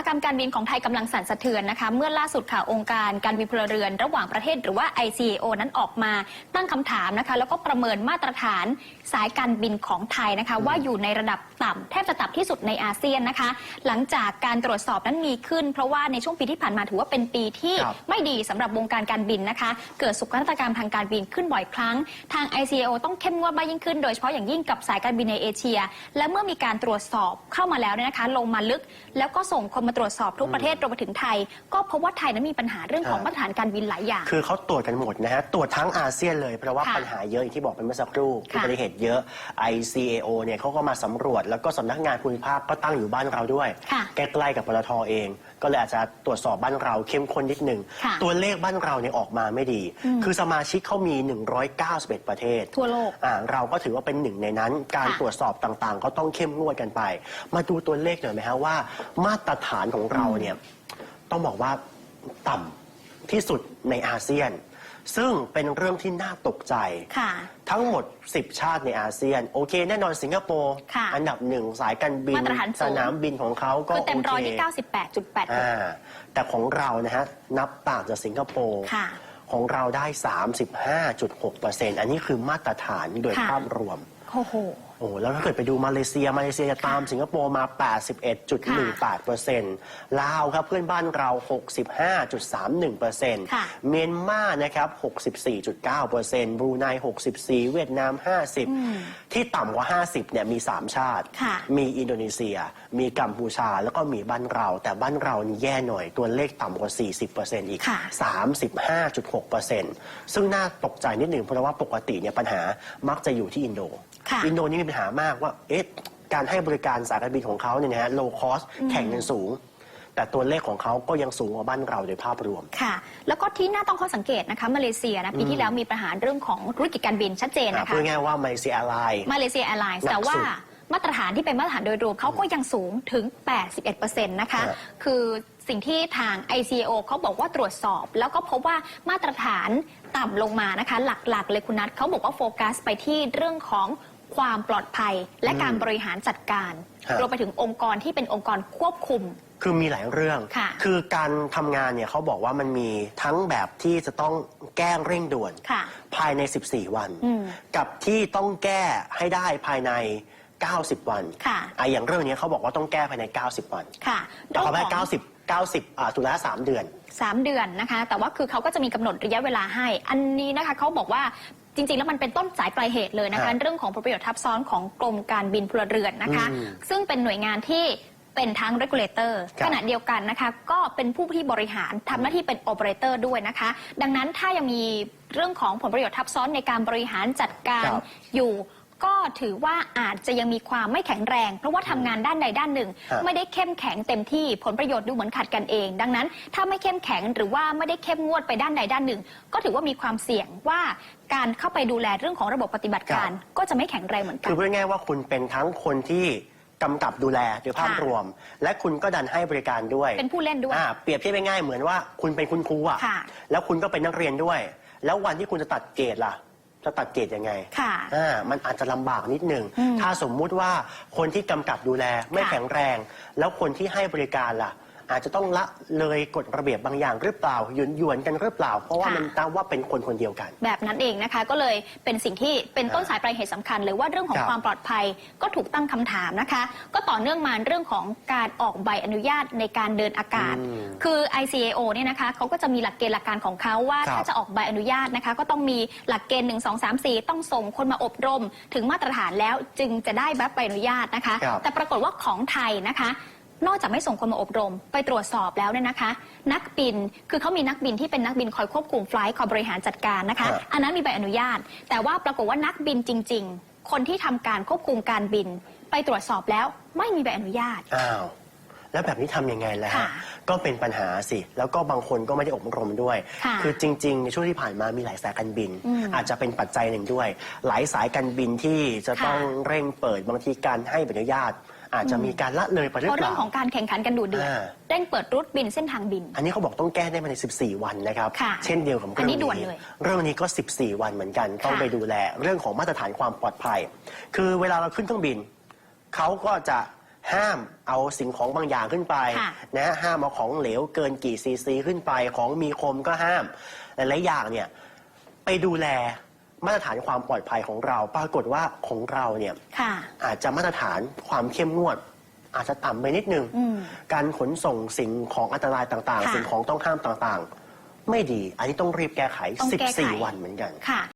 อุตสาหกรรมการบินของไทยกำลังสั่นสะเทือนนะคะ เมื่อล่าสุดค่ะองค์การการบินพลเรือน ระหว่างประเทศหรือว่า ICAO นั้นออกมาตั้งคำถามนะคะ แล้วก็ประเมินมาตรฐานสายการบินของไทยนะคะ ว่าอยู่ในระดับต่ำแทบจะต่ำที่สุดในอาเซียนนะคะ หลังจากการตรวจสอบนั้นมีขึ้น เพราะว่าในช่วงปีที่ผ่านมาถือว่าเป็นปีที่ครับไม่ดีสำหรับวงการการบินนะคะ เกิดสุขนาฏกรรมทางการบินขึ้นบ่อยครั้ง ทาง ICAO ต้องเข้มงวดมากยิ่งขึ้นโดยเฉพาะอย่างยิ่งกับสายการบินในเอเชีย และเมื่อมีการตรวจสอบเข้ามาแล้วเนี่ยนะคะ ลงมาลึกแล้วก็ส่งคนมาตรวจสอบทุกประเทศรวมไปถึงไทย ก็พบว่าไทยนั้นมีปัญหาเรื่องของครับมาตรฐานการบินหลายอย่าง คือเขาตรวจกันหมดนะฮะตรวจทั้งอาเซียนเลยเพราะว่าค่ะปัญหาเยอะอย่างที่บอกไปเมื่อสักครู่ค่ะอุบัติเหตุเยอะ ICAO เนี่ยเขาก็มาสำรวจ แล้วก็สำนักงานภูมิภาคก็ตั้งอยู่บ้านเราด้วย ค่ะใกล้ๆกับปตทเอง ก็เลยอาจจะตรวจสอบบ้านเราเข้มข้นนิดหนึ่งค่ะตัวเลขบ้านเราเนี่ยออกมาไม่ดีอืมคือสมาชิกเขามี 191 ประเทศทั่วโลก อ่าเราก็ถือว่าเป็นหนึ่งในนั้นการค่ะ ตรวจสอบต่างๆ ก็ต้องเข้มงวดกันไป มาดูตัวเลขหน่อยไหมฮะว่า มาตรฐานของเราเนี่ยต้องบอกว่าต่ำที่สุดในอาเซียน ซึ่งเป็นเรื่องที่น่าตกใจ ค่ะ ทั้งหมด 10 ชาติในอาเซียน โอเค แน่นอนสิงคโปร์ค่ะอันดับหนึ่งสายการบิน มาตรฐานสูง สนามบินของเขาก็คือเต็มโอร้อยเคที่98.86อ่าแต่ของเรานะฮะนับต่างจากสิงคโปร์ค่ะ ของเราได้ 35.6%อันนี้คือมาตรฐานโดยค่ะ ภาพรวม โอ้โห โอ้แล้วถ้าเกิดไปดูมาเลเซียมาเลเซียจะตามสิงคโปร์มา 81.18%ลาวครับเพื่อนบ้านเรา 65.31%ค่ะเมียนมานะครับ 64.9%บรูไน 64 เวียดนาม 50 ที่ต่ำกว่า 50เนี่ยมี 3 ชาติค่ะมีอินโดนีเซีย มีกัมพูชาแล้วก็มีบ้านเรา แต่บ้านเรานี่แย่หน่อยตัวเลขต่ำกว่า 40%อีกค่ะ35.6%ซึ่งน่าตกใจนิดหนึ่งเพราะว่าปกติเนี่ยปัญหามักจะอยู่ที่อินโดค่ะอินโดนี่มีปัญหามากว่าเอ๊ะการให้บริการสายการบินของเขาเนี่ยนะฮะ low cost แข่งกันสูง แต่ตัวเลขของเขาก็ยังสูงกว่าบ้านเราโดยภาพรวม ค่ะ แล้วก็ที่น่าต้องข้อสังเกตนะคะมาเลเซียนะปีที่แล้วมีปัญหาเรื่องของธุรกิจการบินชัดเจนอะนะคะพูดง่ายๆว่ามาเลเซียแอร์ไลน์มาเลเซียแอร์ไลน์หนักแต่ว่าสุดมาตรฐานที่เป็นมาตรฐานโดยรวมเขาก็ยังสูงถึง 81%นะคะฮะคือสิ่งที่ทาง ICAO เขาบอกว่าตรวจสอบ แล้วก็พบว่ามาตรฐานต่ำลงมานะคะ หลักๆ เลยคุณนัทเขาบอกว่าโฟกัสไปที่เรื่องของ ความปลอดภัย และการบริหารจัดการฮะ รวมไปถึงองค์กรที่เป็นองค์กรควบคุม คือมีหลายเรื่อง ค่ะอการทำงานเนี่ยเขาบอกว่ามันมีทั้งแบบที่จะต้องแก้เร่งด่วน ค่ะภายใน 14 วัน อืมกับที่ต้องแก้ให้ได้ภายใน 90 วันค่ะ อะอย่างเรื่องนี้เขาบอกว่าต้องแก้ภายใน 90 วันค่ะแต่เขาแค่เรื่องของ90 90อ่าตุลาสามเดือนสามเดือนนะคะ แต่ว่าคือเขาก็จะมีกำหนดระยะเวลาให้ อันนี้นะคะเขาบอกว่า จริงๆ แล้วมันเป็นต้นสายปลายเหตุเลยนะคะฮะเรื่องของผลประโยชน์ทับซ้อนของกรมการบินพลเรือนนะคะ อืมซึ่งเป็นหน่วยงานที่เป็นทั้ง regulator ครับขณะเดียวกันนะคะ ก็เป็นผู้ที่บริหารทำหน้าที่เป็น operator ด้วยนะคะ ดังนั้นถ้ายังมีเรื่องของผลประโยชน์ทับซ้อนในการบริหารจัดการครับ อยู่ ก็ถือว่าอาจจะยังมีความไม่แข็งแรง เพราะว่าทำงานด้านใดด้านหนึ่งฮะไม่ได้เข้มแข็งเต็มที่ผลประโยชน์ดูเหมือนขัดกันเอง ดังนั้น ถ้าไม่เข้มแข็งหรือว่าไม่ได้เข้มงวดไปด้านใดด้านหนึ่ง ก็ถือว่ามีความเสี่ยงว่าการเข้าไปดูแลเรื่องของระบบปฏิบัติการ ก็จะไม่แข็งแรงเหมือนกัคืนอพูดง่ายๆว่าคุณเป็นทั้งคนที่กำกับดูแลโดยภาพค่ะ รวม และคุณก็ดันให้บริการด้วยเป็นผู้เล่นด้วย อ่าเปรียบเทียบง่ายๆเหมือนว่าคุณเป็นคุณครูอะค่ะ แล้วคุณก็เป็นนักเรียนด้วย แล้ววันที่คุณจะตัดเกรดล่ะ จะตัดเกรดยังไงค่ะอ่ามันอาจจะลำบากนิดหนึ่ง อืมถ้าสมมุติว่าคนที่กำกับดูแลไม่ค่ะ แข็งแรง แล้วคนที่ให้บริการล่ะ อาจจะต้องละเลยกฎระเบียบบางอย่างหรือเปล่าหยวนหยวนๆกันหรือเปล่า เพราะว่ามันนับว่าเป็นคนคนเดียวกัน แบบนั้นเองนะคะก็เลยเป็นสิ่งที่เป็นต้นสายปลายเหตุสำคัญเลยว่าเรื่องของครับความปลอดภัยก็ถูกตั้งคำถามนะคะ ก็ต่อเนื่องมาเรื่องของการออกใบอนุญาตในการเดินอากาศ อืมคือ ICAO เนี่ยนะคะเขาก็จะมีหลักเกณฑ์หลักการของเขาว่าครับถ้าจะออกใบอนุญาตนะคะ ก็ต้องมีหลักเกณฑ์ 1 2 3 4 ต้องส่งคนมาอบรม ถึงมาตรฐานแล้วจึงจะได้ใบอนุญาตนะคะ ครับ แต่ปรากฏว่าของไทยนะคะ นอกจากไม่ส่งคนมาอบรม ไปตรวจสอบแล้วเนี่ยนะคะ นักบินคือเขามีนักบินที่เป็นนักบินคอยควบคุมไฟลท์คอยบริหารจัดการนะคะ ครับ อันนั้นมีใบอนุญาต แต่ว่าปรากฏว่านักบินจริง ๆ คนที่ทำการควบคุมการบิน ไปตรวจสอบแล้วไม่มีใบอนุญาต อ้าว แล้วแบบนี้ทำยังไงล่ะฮะค่ะก็เป็นปัญหาสิ แล้วก็บางคนก็ไม่ได้อบรมด้วยค่ะอจริง ๆ ในช่วงที่ผ่านมามีหลายสายการบิน อืมอาจจะเป็นปัจจัยหนึ่งด้วย หลายสายการบินที่จะต้องค่ะเร่งเปิดบางทีการให้ใบอนุญาต อาจจะมีการละเลยไปหรืเพอราะเปเรื่องล่าของการแข่งขันกันดูเดือดอ่า เร่งเปิดรูทบินเส้นทางบิน อันนี้เขาบอกต้องแก้ได้ภายใน 14 วันนะครับ ค่ะเช่นเดียวกับอันเรื่องนี้นี้ด่วนเลยเรื่องนี้ก็ 14 วันเหมือนกัน ต้องค่ะไปดูแลเรื่องของมาตรฐานความปลอดภัย คือเวลาเราขึ้นเครื่องบิน เขาก็จะห้ามเอาสิ่งของบางอย่างขึ้นไปค่ะนะห้ามเอาของเหลวเกินกี่ซีซีขึ้นไปของมีคมก็ห้ามหลายๆอย่างเนี่ยไปดูแล มาตรฐานความปลอดภัยของเรา ปรากฏว่าของเราเนี่ยค่ะ อาจจะมาตรฐานความเข้มงวด อาจจะต่ำไปนิดนึง อืม การขนส่งสิ่งของอันตรายต่างค่ะๆสิ่งของต้องห้ามต่างๆ ไม่ดี อันนี้ต้องรีบแก้ไข ต้องแก้ไข 14 วันเหมือนกัน ค่ะ